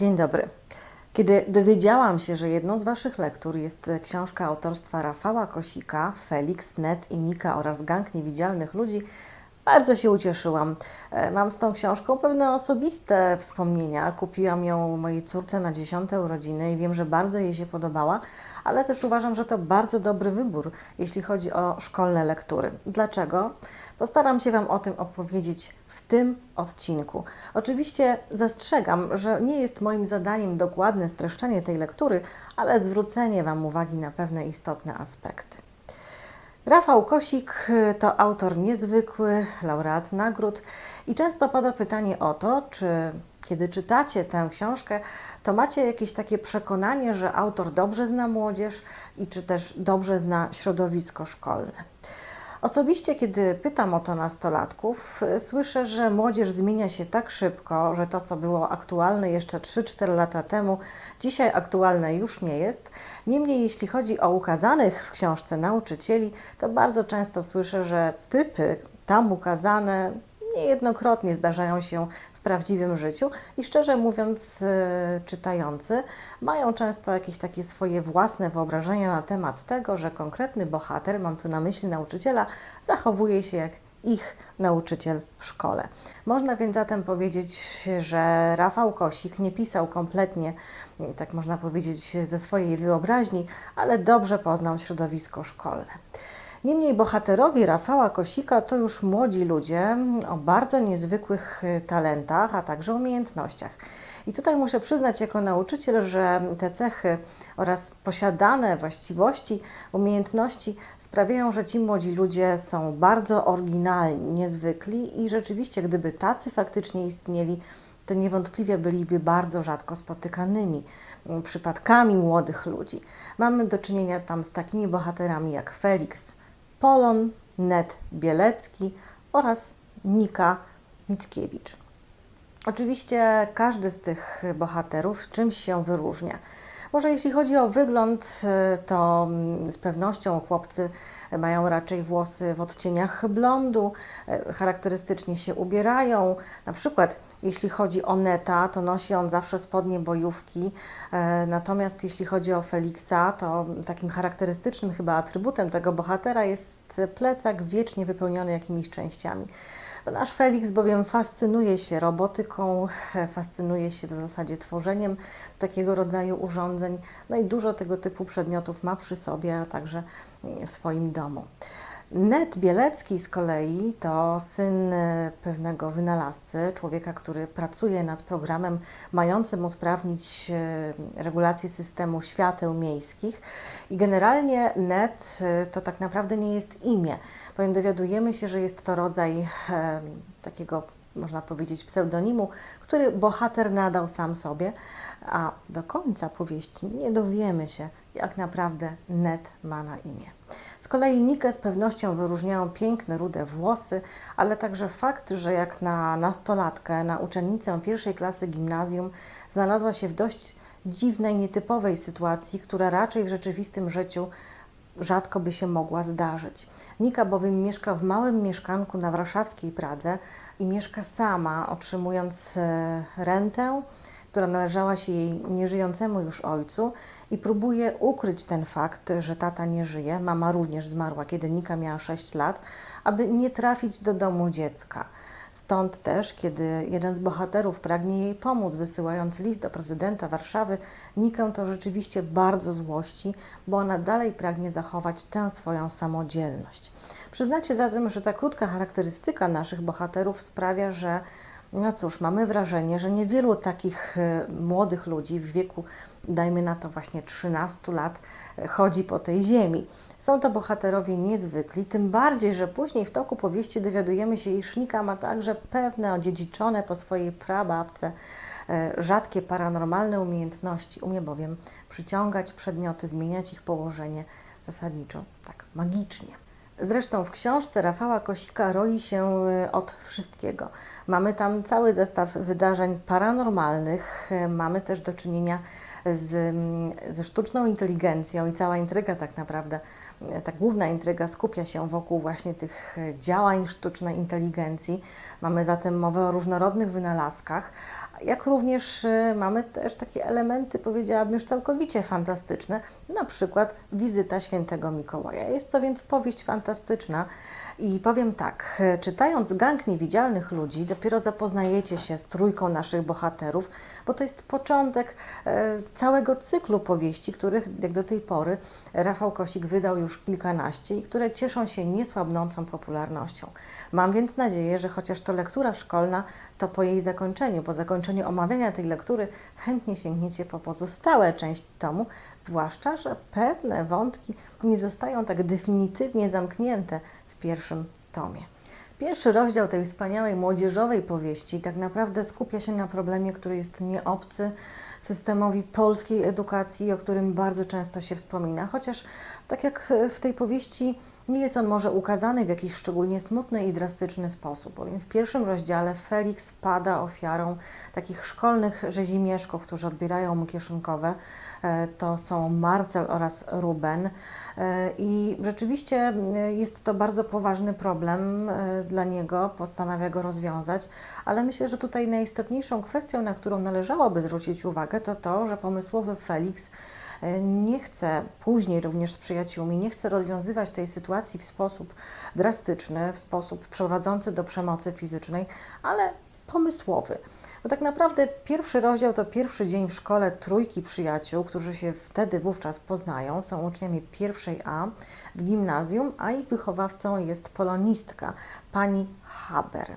Dzień dobry. Kiedy dowiedziałam się, że jedną z Waszych lektur jest książka autorstwa Rafała Kosika, Felix, Net i Nika oraz Gang Niewidzialnych Ludzi, bardzo się ucieszyłam. E, Mam z tą książką pewne osobiste wspomnienia. Kupiłam ją mojej córce na dziesiąte urodziny i wiem, że bardzo jej się podobała, ale też uważam, że to bardzo dobry wybór, jeśli chodzi o szkolne lektury. Dlaczego? Postaram się Wam o tym opowiedzieć w tym odcinku. Oczywiście zastrzegam, że nie jest moim zadaniem dokładne streszczenie tej lektury, ale zwrócenie Wam uwagi na pewne istotne aspekty. Rafał Kosik to autor niezwykły, laureat nagród i często pada pytanie o to, czy kiedy czytacie tę książkę, to macie jakieś takie przekonanie, że autor dobrze zna młodzież i czy też dobrze zna środowisko szkolne. Osobiście, kiedy pytam o to nastolatków, słyszę, że młodzież zmienia się tak szybko, że to, co było aktualne jeszcze 3-4 lata temu, dzisiaj aktualne już nie jest. Niemniej, jeśli chodzi o ukazanych w książce nauczycieli, to bardzo często słyszę, że typy tam ukazane niejednokrotnie zdarzają się w prawdziwym życiu i szczerze mówiąc, e, czytający mają często jakieś takie swoje własne wyobrażenia na temat tego, że konkretny bohater, mam tu na myśli nauczyciela, zachowuje się jak ich nauczyciel w szkole. Można więc zatem powiedzieć, że Rafał Kosik nie pisał kompletnie, tak można powiedzieć, ze swojej wyobraźni, ale dobrze poznał środowisko szkolne. Niemniej bohaterowie Rafała Kosika to już młodzi ludzie o bardzo niezwykłych y, talentach, a także umiejętnościach. I tutaj muszę przyznać jako nauczyciel, że te cechy oraz posiadane właściwości, umiejętności sprawiają, że ci młodzi ludzie są bardzo oryginalni, niezwykli i rzeczywiście, gdyby tacy faktycznie istnieli, to niewątpliwie byliby bardzo rzadko spotykanymi mm, przypadkami młodych ludzi. Mamy do czynienia tam z takimi bohaterami jak Felix, Polon, Net Bielecki oraz Nika Mickiewicz. Oczywiście każdy z tych bohaterów czymś się wyróżnia. Może jeśli chodzi o wygląd, to z pewnością chłopcy mają raczej włosy w odcieniach blondu, charakterystycznie się ubierają. Na przykład jeśli chodzi o Neta, to nosi on zawsze spodnie bojówki, y, natomiast jeśli chodzi o Feliksa, to takim charakterystycznym chyba atrybutem tego bohatera jest plecak wiecznie wypełniony jakimiś częściami. Nasz Felix bowiem fascynuje się robotyką, fascynuje się w zasadzie tworzeniem takiego rodzaju urządzeń, no i dużo tego typu przedmiotów ma przy sobie, a także w swoim domu. Net Bielecki z kolei to syn e, pewnego wynalazcy, człowieka, który pracuje nad programem mającym usprawnić e, regulację systemu świateł miejskich. I generalnie Net e, to tak naprawdę nie jest imię, bowiem dowiadujemy się, że jest to rodzaj takiego, można powiedzieć, pseudonimu, który bohater nadał sam sobie, a do końca powieści nie dowiemy się, jak naprawdę Net ma na imię. Z kolei Nikę z pewnością wyróżniają piękne, rude włosy, ale także fakt, że jak na nastolatkę, na uczennicę pierwszej klasy gimnazjum, znalazła się w dość dziwnej, nietypowej sytuacji, która raczej w rzeczywistym życiu rzadko by się mogła zdarzyć. Nika bowiem mieszka w małym mieszkanku na warszawskiej Pradze i mieszka sama, otrzymując e, rentę, która należała się jej nieżyjącemu już ojcu i próbuje ukryć ten fakt, że tata nie żyje. Mama również zmarła, kiedy Nika miała 6 lat, aby nie trafić do domu dziecka. Stąd też, kiedy jeden z bohaterów pragnie jej pomóc, wysyłając list do prezydenta Warszawy, Nikę to rzeczywiście bardzo złości, bo ona dalej pragnie zachować tę swoją samodzielność. Przyznacie zatem, że ta krótka charakterystyka naszych bohaterów sprawia, że no cóż, mamy wrażenie, że niewielu takich e, młodych ludzi w wieku, dajmy na to właśnie 13 lat, e, chodzi po tej ziemi. Są to bohaterowie niezwykli, tym bardziej, że później w toku powieści dowiadujemy się, iż Nika ma także pewne odziedziczone po swojej prababce e, rzadkie paranormalne umiejętności. Umie bowiem przyciągać przedmioty, zmieniać ich położenie zasadniczo tak magicznie. Zresztą w książce Rafała Kosika roi się y, od wszystkiego. Mamy tam cały zestaw wydarzeń paranormalnych, y, mamy też do czynienia z, mm, ze sztuczną inteligencją i cała intryga tak naprawdę, e, ta główna intryga skupia się wokół właśnie tych e, działań sztucznej inteligencji. Mamy zatem mowę o różnorodnych wynalazkach, jak również e, mamy też takie elementy, powiedziałabym, już całkowicie fantastyczne, na przykład wizyta świętego Mikołaja. Jest to więc powieść fantastyczna i powiem tak, czytając Gang Niewidzialnych Ludzi, dopiero zapoznajecie się z trójką naszych bohaterów, bo to jest początek e, całego cyklu powieści, których jak do tej pory Rafał Kosik wydał już kilkanaście i które cieszą się niesłabnącą popularnością. Mam więc nadzieję, że chociaż to lektura szkolna, to po jej zakończeniu, po zakończeniu omawiania tej lektury, chętnie sięgniecie po pozostałe części tomu, zwłaszcza, że pewne wątki nie zostają tak definitywnie zamknięte w pierwszym tomie. Pierwszy rozdział tej wspaniałej młodzieżowej powieści tak naprawdę skupia się na problemie, który jest nieobcy systemowi polskiej edukacji, o którym bardzo często się wspomina, chociaż tak jak w tej powieści nie jest on może ukazany w jakiś szczególnie smutny i drastyczny sposób, bowiem w pierwszym rozdziale Felix pada ofiarą takich szkolnych rzezimieszków, którzy odbierają mu kieszonkowe. E, To są Marcel oraz Ruben. E, I rzeczywiście e, jest to bardzo poważny problem dla niego, postanawia go rozwiązać, ale myślę, że tutaj najistotniejszą kwestią, na którą należałoby zwrócić uwagę, to to, że pomysłowy Felix nie chce później również z przyjaciółmi, nie chce rozwiązywać tej sytuacji w sposób drastyczny, w sposób prowadzący do przemocy fizycznej, ale pomysłowy. Bo tak naprawdę pierwszy rozdział to pierwszy dzień w szkole trójki przyjaciół, którzy się wtedy wówczas poznają, są uczniami pierwszej A w gimnazjum, a ich wychowawcą jest polonistka, pani Haber.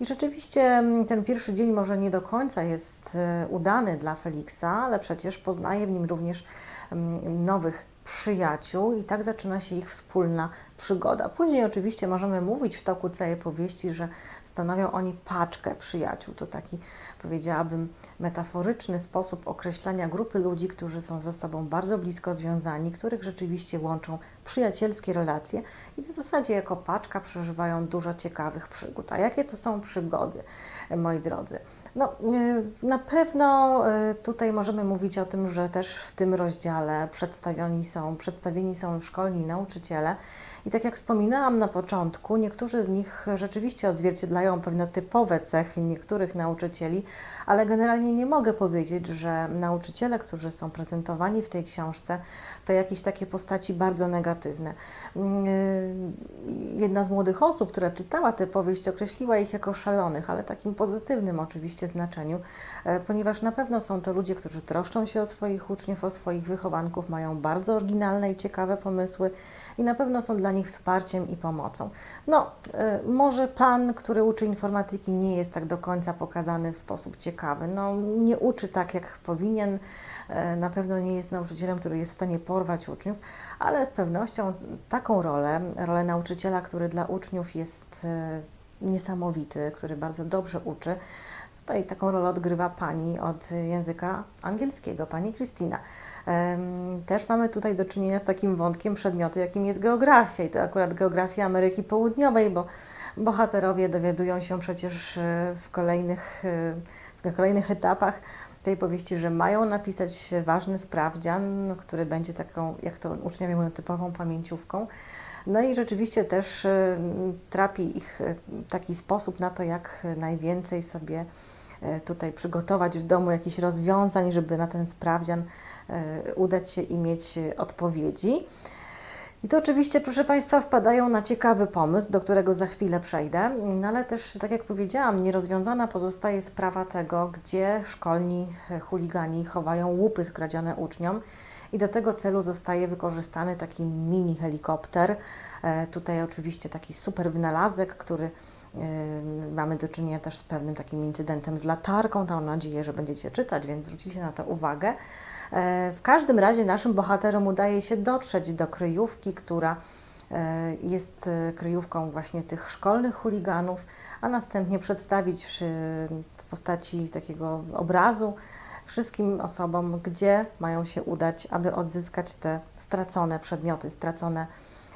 I rzeczywiście mm, ten pierwszy dzień może nie do końca jest e, udany dla Feliksa, ale przecież poznaje w nim również mm, nowych przyjaciół i tak zaczyna się ich wspólna przygoda. Później oczywiście możemy mówić w toku całej powieści, że stanowią oni paczkę przyjaciół. To taki, powiedziałabym, metaforyczny sposób określania grupy ludzi, którzy są ze sobą bardzo blisko związani, których rzeczywiście łączą przyjacielskie relacje i w zasadzie jako paczka przeżywają dużo ciekawych przygód. A jakie to są przygody, moi drodzy? No, y, na pewno y, tutaj możemy mówić o tym, że też w tym rozdziale przedstawieni są, przedstawieni są szkolni nauczyciele. I tak jak wspominałam na początku, niektórzy z nich rzeczywiście odzwierciedlają pewne typowe cechy niektórych nauczycieli, ale generalnie nie mogę powiedzieć, że nauczyciele, którzy są prezentowani w tej książce, to jakieś takie postaci bardzo negatywne. Yy, Jedna z młodych osób, która czytała tę powieść, określiła ich jako szalonych, ale takim pozytywnym oczywiście znaczeniu, e, ponieważ na pewno są to ludzie, którzy troszczą się o swoich uczniów, o swoich wychowanków, mają bardzo oryginalne i ciekawe pomysły i na pewno są dla nich wsparciem i pomocą. No, e, może pan, który uczy informatyki, nie jest tak do końca pokazany w sposób ciekawy. No, nie uczy tak, jak powinien. E, Na pewno nie jest nauczycielem, który jest w stanie porwać uczniów, ale z pewnością taką rolę, rolę nauczyciela, który dla uczniów jest e, niesamowity, który bardzo dobrze uczy, Tutaj taką rolę odgrywa pani od języka angielskiego, pani Krystyna. Em, Też mamy tutaj do czynienia z takim wątkiem przedmiotu, jakim jest geografia i to akurat geografia Ameryki Południowej, bo bohaterowie dowiadują się przecież e, w kolejnych, e, w kolejnych etapach tej powieści, że mają napisać ważny sprawdzian, który będzie taką, jak to uczniowie mówią, typową pamięciówką. No i rzeczywiście też e, trapi ich e, taki sposób na to, jak najwięcej sobie tutaj przygotować w domu jakichś rozwiązań, żeby na ten sprawdzian udać się i mieć odpowiedzi. I to oczywiście, proszę Państwa, wpadają na ciekawy pomysł, do którego za chwilę przejdę, no ale też, tak jak powiedziałam, nierozwiązana pozostaje sprawa tego, gdzie szkolni chuligani chowają łupy skradzione uczniom. I do tego celu zostaje wykorzystany taki mini helikopter. E, Tutaj oczywiście taki super wynalazek, który e, mamy do czynienia też z pewnym takim incydentem z latarką. Mam nadzieję, że będziecie czytać, więc zwrócicie na to uwagę. E, W każdym razie naszym bohaterom udaje się dotrzeć do kryjówki, która jest kryjówką właśnie tych szkolnych chuliganów, a następnie przedstawić w postaci takiego obrazu wszystkim osobom, gdzie mają się udać, aby odzyskać te stracone przedmioty, stracone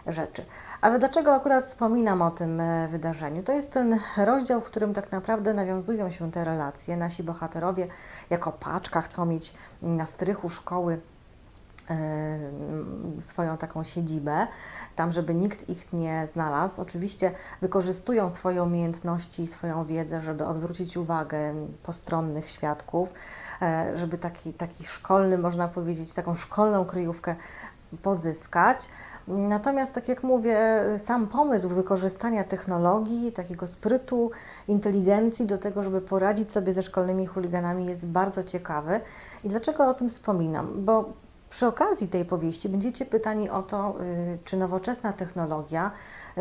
rzeczy. Ale dlaczego akurat wspominam o tym e, wydarzeniu? To jest ten rozdział, w którym tak naprawdę nawiązują się te relacje. Nasi bohaterowie jako paczka chcą mieć na strychu szkoły swoją taką siedzibę, tam, żeby nikt ich nie znalazł. Oczywiście wykorzystują swoje umiejętności swoją wiedzę, żeby odwrócić uwagę postronnych świadków, e, żeby taki, taki szkolny, można powiedzieć, taką szkolną kryjówkę pozyskać. Natomiast, tak jak mówię, sam pomysł wykorzystania technologii, takiego sprytu, inteligencji do tego, żeby poradzić sobie ze szkolnymi chuliganami jest bardzo ciekawy. I dlaczego o tym wspominam? Bo przy okazji tej powieści będziecie pytani o to, y, czy nowoczesna technologia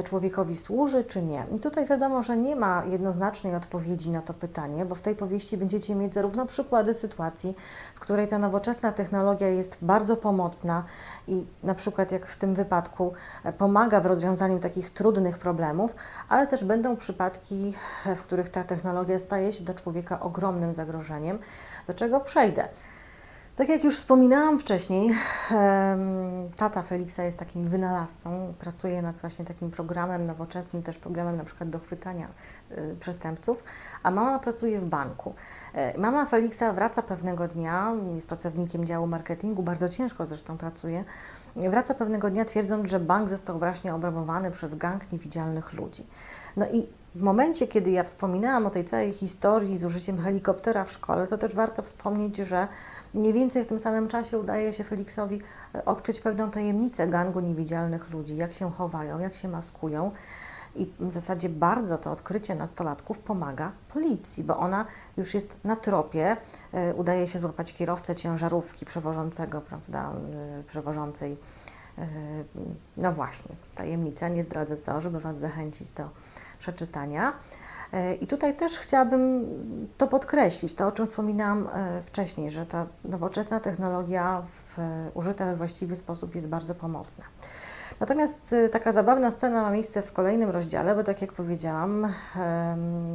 człowiekowi służy, czy nie. I tutaj wiadomo, że nie ma jednoznacznej odpowiedzi na to pytanie, bo w tej powieści będziecie mieć zarówno przykłady sytuacji, w której ta nowoczesna technologia jest bardzo pomocna i na przykład jak w tym wypadku e, pomaga w rozwiązaniu takich trudnych problemów, ale też będą przypadki, w których ta technologia staje się dla człowieka ogromnym zagrożeniem, do czego przejdę. Tak jak już wspominałam wcześniej, tata Feliksa jest takim wynalazcą, pracuje nad właśnie takim programem nowoczesnym, też programem na przykład do chwytania y, przestępców, a mama pracuje w banku. E, mama Feliksa wraca pewnego dnia, jest pracownikiem działu marketingu, bardzo ciężko zresztą pracuje, wraca pewnego dnia twierdząc, że bank został właśnie obrabowany przez gang niewidzialnych ludzi. No i w momencie, kiedy ja wspominałam o tej całej historii z użyciem helikoptera w szkole, to też warto wspomnieć, że Mniej więcej w tym samym czasie udaje się Feliksowi e, odkryć pewną tajemnicę gangu niewidzialnych ludzi, jak się chowają, jak się maskują. I w zasadzie bardzo to odkrycie nastolatków pomaga policji, bo ona już jest na tropie. E, udaje się złapać kierowcę ciężarówki przewożącego, prawda, e, przewożącej. No właśnie, tajemnica, nie zdradzę co, żeby Was zachęcić do przeczytania. E, I tutaj też chciałabym to podkreślić, to o czym wspominałam e, wcześniej, że ta nowoczesna technologia w, użyta we właściwy sposób jest bardzo pomocna. Natomiast e, taka zabawna scena ma miejsce w kolejnym rozdziale, bo tak jak powiedziałam,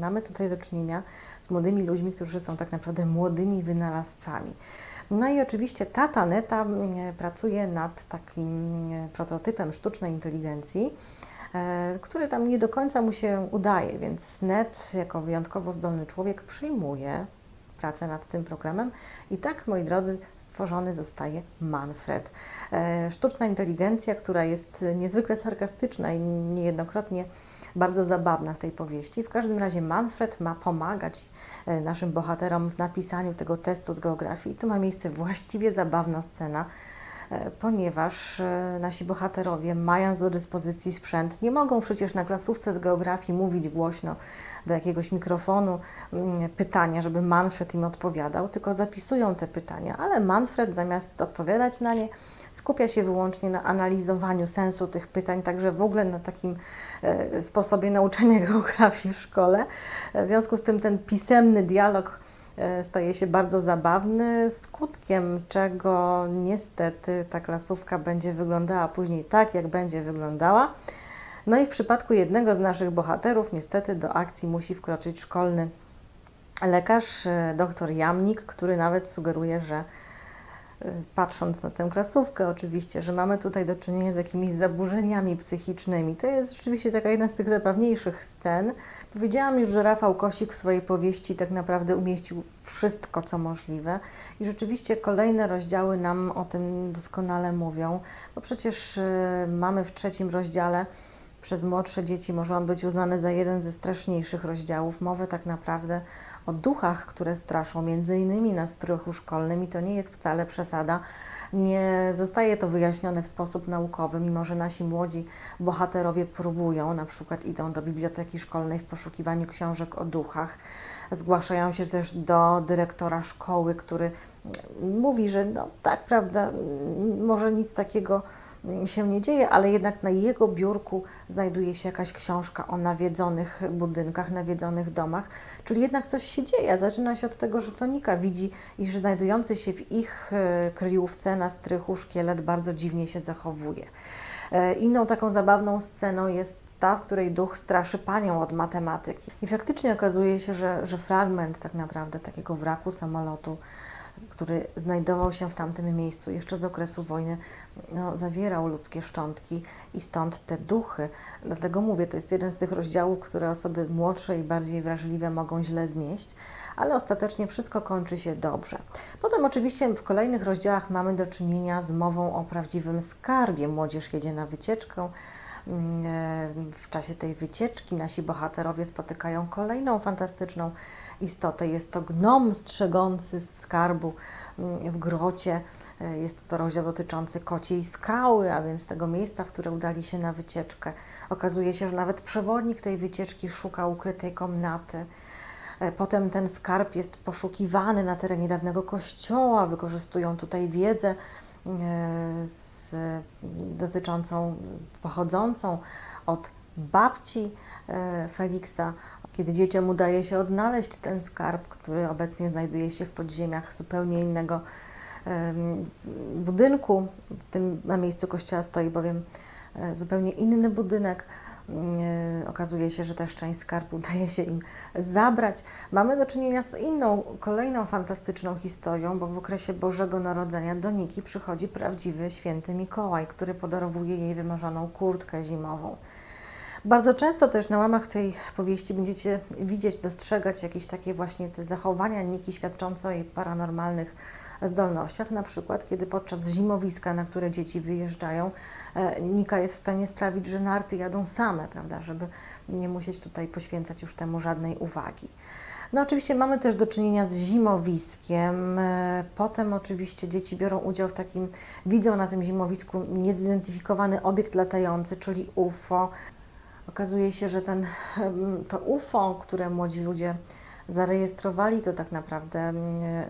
mamy tutaj do czynienia z młodymi ludźmi, którzy są tak naprawdę młodymi wynalazcami. No i oczywiście tata Neta pracuje nad takim prototypem sztucznej inteligencji, E, który tam nie do końca mu się udaje, więc Net jako wyjątkowo zdolny człowiek przyjmuje pracę nad tym programem i tak, moi drodzy, stworzony zostaje Manfred. E, sztuczna inteligencja, która jest niezwykle sarkastyczna i niejednokrotnie bardzo zabawna w tej powieści. W każdym razie Manfred ma pomagać e, naszym bohaterom w napisaniu tego testu z geografii. I tu ma miejsce właściwie zabawna scena, E, ponieważ e, nasi bohaterowie, mając do dyspozycji sprzęt, nie mogą przecież na klasówce z geografii mówić głośno do jakiegoś mikrofonu mm, pytania, żeby Manfred im odpowiadał, tylko zapisują te pytania, ale Manfred zamiast odpowiadać na nie, skupia się wyłącznie na analizowaniu sensu tych pytań, także w ogóle na takim e, sposobie nauczania geografii w szkole. W związku z tym ten pisemny dialog E, staje się bardzo zabawny, skutkiem czego niestety ta klasówka będzie wyglądała później tak, jak będzie wyglądała. No i w przypadku jednego z naszych bohaterów, niestety do akcji musi wkroczyć szkolny lekarz, e, dr Jamnik, który nawet sugeruje, że patrząc na tę klasówkę oczywiście, że mamy tutaj do czynienia z jakimiś zaburzeniami psychicznymi. To jest rzeczywiście taka jedna z tych zabawniejszych scen. Powiedziałam już, że Rafał Kosik w swojej powieści tak naprawdę umieścił wszystko, co możliwe i rzeczywiście kolejne rozdziały nam o tym doskonale mówią, bo przecież y, mamy w trzecim rozdziale przez młodsze dzieci może on być uznany za jeden ze straszniejszych rozdziałów. Mowę tak naprawdę o duchach, które straszą, między innymi na strychu szkolnym i to nie jest wcale przesada. Nie zostaje to wyjaśnione w sposób naukowy, mimo że nasi młodzi bohaterowie próbują, na przykład idą do biblioteki szkolnej w poszukiwaniu książek o duchach. Zgłaszają się też do dyrektora szkoły, który mówi, że no tak, prawda, może nic takiego się nie dzieje, ale jednak na jego biurku znajduje się jakaś książka o nawiedzonych budynkach, nawiedzonych domach, czyli jednak coś się dzieje. Zaczyna się od tego, że Tonika widzi, iż znajdujący się w ich e, kryjówce na strychu szkielet bardzo dziwnie się zachowuje. E, inną taką zabawną sceną jest ta, w której duch straszy panią od matematyki. I faktycznie okazuje się, że, że fragment tak naprawdę takiego wraku samolotu który znajdował się w tamtym miejscu jeszcze z okresu wojny, no, zawierał ludzkie szczątki i stąd te duchy. Dlatego mówię, to jest jeden z tych rozdziałów, które osoby młodsze i bardziej wrażliwe mogą źle znieść, ale ostatecznie wszystko kończy się dobrze. Potem oczywiście w kolejnych rozdziałach mamy do czynienia z mową o prawdziwym skarbie. Młodzież jedzie na wycieczkę. Mm, e, W czasie tej wycieczki nasi bohaterowie spotykają kolejną fantastyczną istotę. Jest to gnom strzegący skarbu mm, w grocie. E, Jest to rozdział dotyczący kociej skały, a więc tego miejsca, w które udali się na wycieczkę. Okazuje się, że nawet przewodnik tej wycieczki szuka ukrytej komnaty. E, Potem ten skarb jest poszukiwany na terenie dawnego kościoła. Wykorzystują tutaj wiedzę z, dotyczącą, pochodzącą od babci e, Feliksa. Kiedy dzieciom udaje się odnaleźć ten skarb, który obecnie znajduje się w podziemiach zupełnie innego budynku, w tym na miejscu kościoła stoi bowiem e, zupełnie inny budynek. Okazuje się, że też część skarbu udaje się im zabrać. Mamy do czynienia z inną, kolejną fantastyczną historią, bo w okresie Bożego Narodzenia do Niki przychodzi prawdziwy święty Mikołaj, który podarowuje jej wymarzoną kurtkę zimową. Bardzo często też na łamach tej powieści będziecie widzieć, dostrzegać jakieś takie właśnie te zachowania Niki świadczące o jej paranormalnych zdolnościach. Na przykład, kiedy podczas zimowiska, na które dzieci wyjeżdżają, e, Nika jest w stanie sprawić, że narty jadą same, prawda, żeby nie musieć tutaj poświęcać już temu żadnej uwagi. No oczywiście mamy też do czynienia z zimowiskiem. E, Potem oczywiście dzieci biorą udział w takim, widzą na tym zimowisku niezidentyfikowany obiekt latający, czyli UFO. Okazuje się, że ten, to UFO, które młodzi ludzie zarejestrowali, to tak naprawdę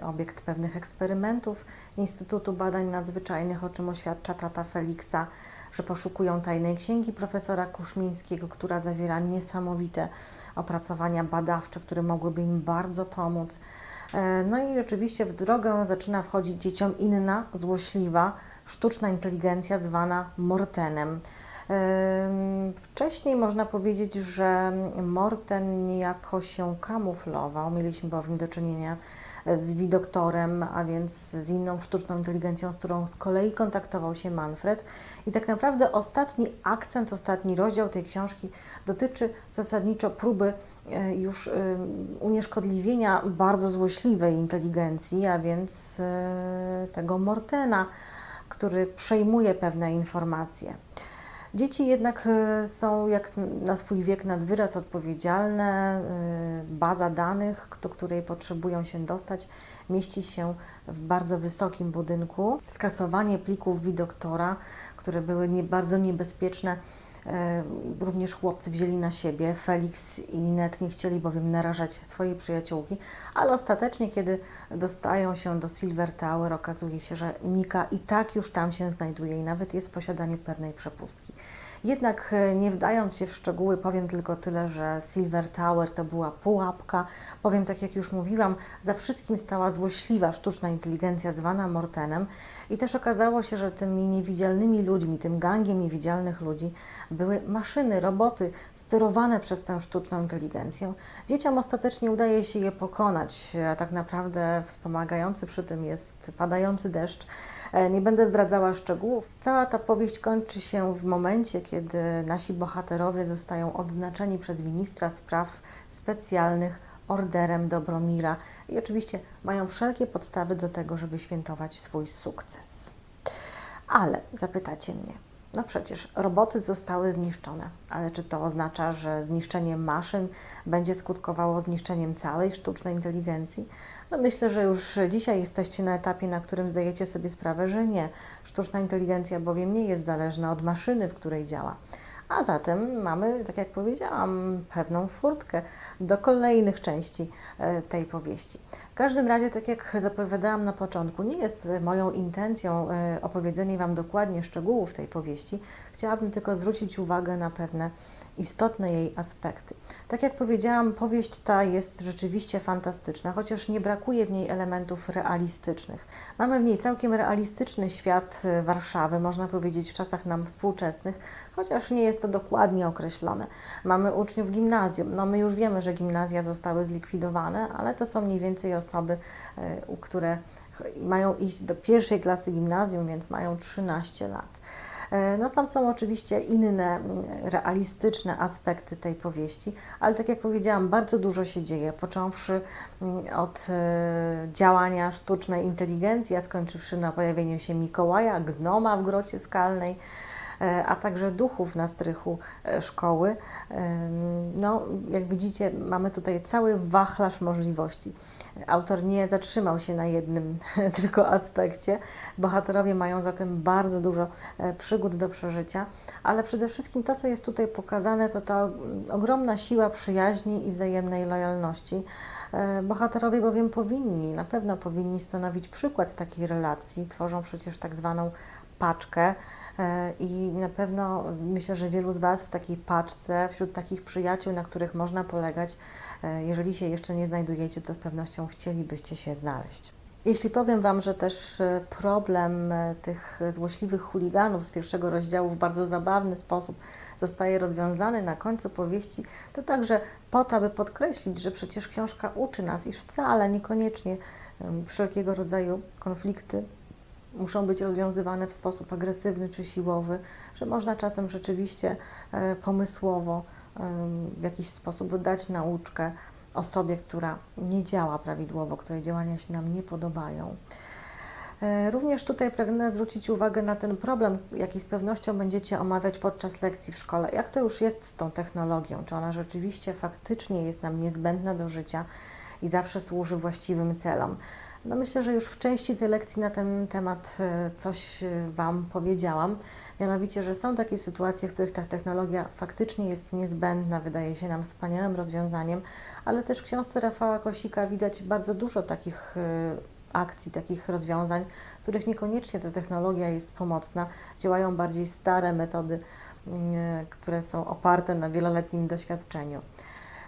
obiekt pewnych eksperymentów Instytutu Badań Nadzwyczajnych, o czym oświadcza tata Feliksa, że poszukują tajnej księgi profesora Kuszmińskiego, która zawiera niesamowite opracowania badawcze, które mogłyby im bardzo pomóc. E, No i rzeczywiście w drogę zaczyna wchodzić dzieciom inna, złośliwa, sztuczna inteligencja zwana Mortenem. Wcześniej można powiedzieć, że Morten niejako się kamuflował. Mieliśmy bowiem do czynienia z widoktorem, a więc z inną sztuczną inteligencją, z którą z kolei kontaktował się Manfred. I tak naprawdę ostatni akcent, ostatni rozdział tej książki dotyczy zasadniczo próby e, już e, unieszkodliwienia bardzo złośliwej inteligencji, a więc e, tego Mortena, który przejmuje pewne informacje. Dzieci jednak e, są jak na swój wiek nad wyraz odpowiedzialne. E, Baza danych, do której potrzebują się dostać, mieści się w bardzo wysokim budynku. Skasowanie plików widoktora, które były nie, bardzo niebezpieczne, również chłopcy wzięli na siebie. Felix i Net nie chcieli bowiem narażać swojej przyjaciółki, ale ostatecznie, kiedy dostają się do Silver Tower, okazuje się, że Nika i tak już tam się znajduje i nawet jest w posiadaniu pewnej przepustki. Jednak e, nie wdając się w szczegóły, powiem tylko tyle, że Silver Tower to była pułapka. Powiem tak, jak już mówiłam, za wszystkim stała złośliwa sztuczna inteligencja zwana Mortenem i też okazało się, że tymi niewidzialnymi ludźmi, tym gangiem niewidzialnych ludzi były maszyny, roboty sterowane przez tę sztuczną inteligencję. Dzieciom ostatecznie udaje się je pokonać, a tak naprawdę wspomagający przy tym jest padający deszcz. E, Nie będę zdradzała szczegółów. Cała ta powieść kończy się w momencie, kiedy nasi bohaterowie zostają odznaczeni przez ministra spraw specjalnych orderem Dobromira i oczywiście mają wszelkie podstawy do tego, żeby świętować swój sukces. Ale zapytacie mnie, no przecież roboty zostały zniszczone, ale czy to oznacza, że zniszczenie maszyn będzie skutkowało zniszczeniem całej sztucznej inteligencji? No myślę, że już dzisiaj jesteście na etapie, na którym zdajecie sobie sprawę, że nie. Sztuczna inteligencja bowiem nie jest zależna od maszyny, w której działa. A zatem mamy, tak jak powiedziałam, pewną furtkę do kolejnych części e, tej powieści. W każdym razie, tak jak zapowiadałam na początku, nie jest e, moją intencją e, opowiedzenie Wam dokładnie szczegółów tej powieści. Chciałabym tylko zwrócić uwagę na pewne istotne jej aspekty. Tak jak powiedziałam, powieść ta jest rzeczywiście fantastyczna, chociaż nie brakuje w niej elementów realistycznych. Mamy w niej całkiem realistyczny świat e, Warszawy, można powiedzieć w czasach nam współczesnych, chociaż nie jest to dokładnie określone. Mamy uczniów gimnazjum. No my już wiemy, że gimnazja zostały zlikwidowane, ale to są mniej więcej osoby, u- które mają iść do pierwszej klasy gimnazjum, więc mają 13 lat. E, No tam są oczywiście inne mm, realistyczne aspekty tej powieści, ale tak jak powiedziałam, bardzo dużo się dzieje, począwszy mm, od e, działania sztucznej inteligencji, a skończywszy na pojawieniu się Mikołaja, gnoma w grocie skalnej, a także duchów na strychu e, szkoły. Em, No, jak widzicie, mamy tutaj cały wachlarz możliwości. Autor nie zatrzymał się na jednym tylko aspekcie. Bohaterowie mają zatem bardzo dużo e, przygód do przeżycia, ale przede wszystkim to, co jest tutaj pokazane, to ta mm, ogromna siła przyjaźni i wzajemnej lojalności. E, Bohaterowie bowiem powinni, na pewno powinni stanowić przykład takiej relacji, tworzą przecież tak zwaną paczkę e, i na pewno myślę, że wielu z Was w takiej paczce, wśród takich przyjaciół, na których można polegać, e, jeżeli się jeszcze nie znajdujecie, to z pewnością chcielibyście się znaleźć. Jeśli powiem Wam, że też e, problem e, tych złośliwych chuliganów z pierwszego rozdziału w bardzo zabawny sposób zostaje rozwiązany na końcu powieści, to także po to, aby podkreślić, że przecież książka uczy nas, iż wcale niekoniecznie wszelkiego rodzaju konflikty muszą być rozwiązywane w sposób agresywny czy siłowy, że można czasem rzeczywiście e, pomysłowo w jakiś sposób dać nauczkę osobie, która nie działa prawidłowo, której działania się nam nie podobają. E, Również tutaj pragnę zwrócić uwagę na ten problem, jaki z pewnością będziecie omawiać podczas lekcji w szkole. Jak to już jest z tą technologią? Czy ona rzeczywiście faktycznie jest nam niezbędna do życia i zawsze służy właściwym celom? No myślę, że już w części tej lekcji na ten temat e, coś e, Wam powiedziałam. Mianowicie, że są takie sytuacje, w których ta technologia faktycznie jest niezbędna, wydaje się nam wspaniałym rozwiązaniem, ale też w książce Rafała Kosika widać bardzo dużo takich e, akcji, takich rozwiązań, w których niekoniecznie ta technologia jest pomocna. Działają bardziej stare metody, mm, które są oparte na wieloletnim doświadczeniu.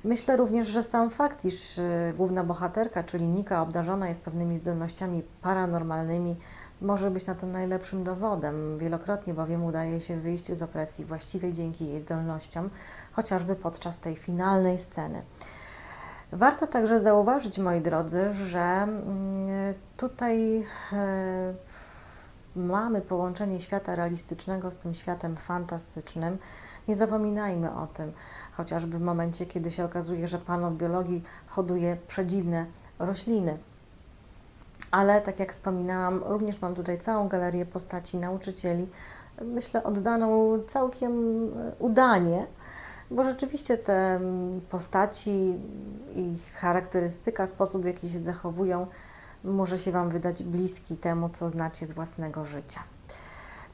Myślę również, że sam fakt, iż y, główna bohaterka, czyli Nika, obdarzona jest pewnymi zdolnościami paranormalnymi, może być na to najlepszym dowodem. Wielokrotnie bowiem udaje się wyjść z opresji właściwie dzięki jej zdolnościom, chociażby podczas tej finalnej sceny. Warto także zauważyć, moi drodzy, że mm, tutaj e, mamy połączenie świata realistycznego z tym światem fantastycznym. Nie zapominajmy o tym, chociażby w momencie, kiedy się okazuje, że pan od biologii hoduje przedziwne rośliny. Ale tak jak wspominałam, również mam tutaj całą galerię postaci nauczycieli, myślę oddaną całkiem e, udanie, bo rzeczywiście te mm, postaci, ich charakterystyka, sposób w jaki się zachowują, może się Wam wydać bliski temu, co znacie z własnego życia.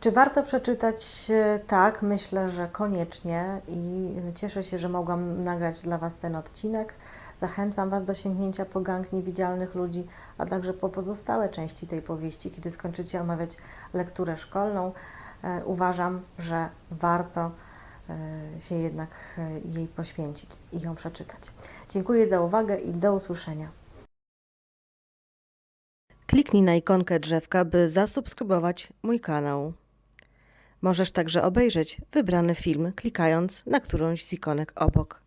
Czy warto przeczytać? E, Tak, myślę, że koniecznie i cieszę się, że mogłam nagrać dla Was ten odcinek. Zachęcam Was do sięgnięcia po gang niewidzialnych ludzi, a także po pozostałe części tej powieści, kiedy skończycie omawiać lekturę szkolną. E, Uważam, że warto e, się jednak jej poświęcić i ją przeczytać. Dziękuję za uwagę i do usłyszenia. Kliknij na ikonkę drzewka, by zasubskrybować mój kanał. Możesz także obejrzeć wybrany film, klikając na którąś z ikonek obok.